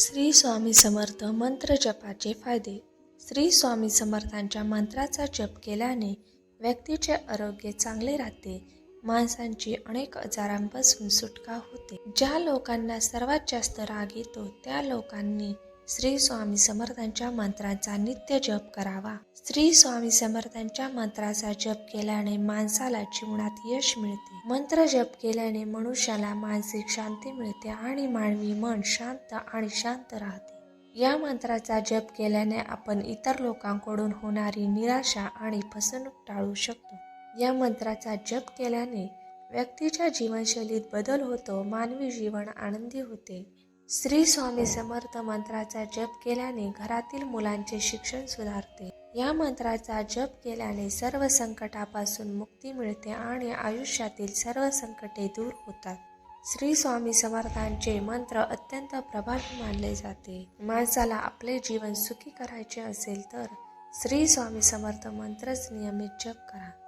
श्री स्वामी समर्थ मंत्र जपाचे फायदे. श्री स्वामी समर्थांच्या मंत्राचा जप केल्याने व्यक्तीचे आरोग्य चांगले राहते. माणसांची अनेक आजारांपासून सुटका होते. ज्या लोकांना सर्वात जास्त राग येतो त्या लोकांनी श्री स्वामी समर्थांच्या मंत्राचा नित्य जप करावा. श्री स्वामी समर्थांच्या मंत्राचा जप केल्याने माणसाला जीवनात यश मिळते. मंत्र जप केल्याने मनुष्याला मानसिक शांती मिळते आणि मानवी मन शांत आणि शांत राहते. या मंत्राचा जप केल्याने आपण इतर लोकांकडून होणारी निराशा आणि फसवणूक टाळू शकतो. या मंत्राचा जप केल्याने व्यक्तीच्या जीवनशैलीत बदल होतो मानवी जीवन आनंदी होते. श्री स्वामी समर्थ मंत्राचा जप केल्याने घरातील मुलांचे शिक्षण सुधारते. या मंत्राचा जप केल्याने सर्व संकटापासून मुक्ती मिळते आणि आयुष्यातील सर्व संकटे दूर होतात. श्री स्वामी समर्थांचे मंत्र अत्यंत प्रभावी मानले जाते. माणसाला आपले जीवन सुखी करायचे असेल तर श्री स्वामी समर्थ मंत्रच नियमित जप करा.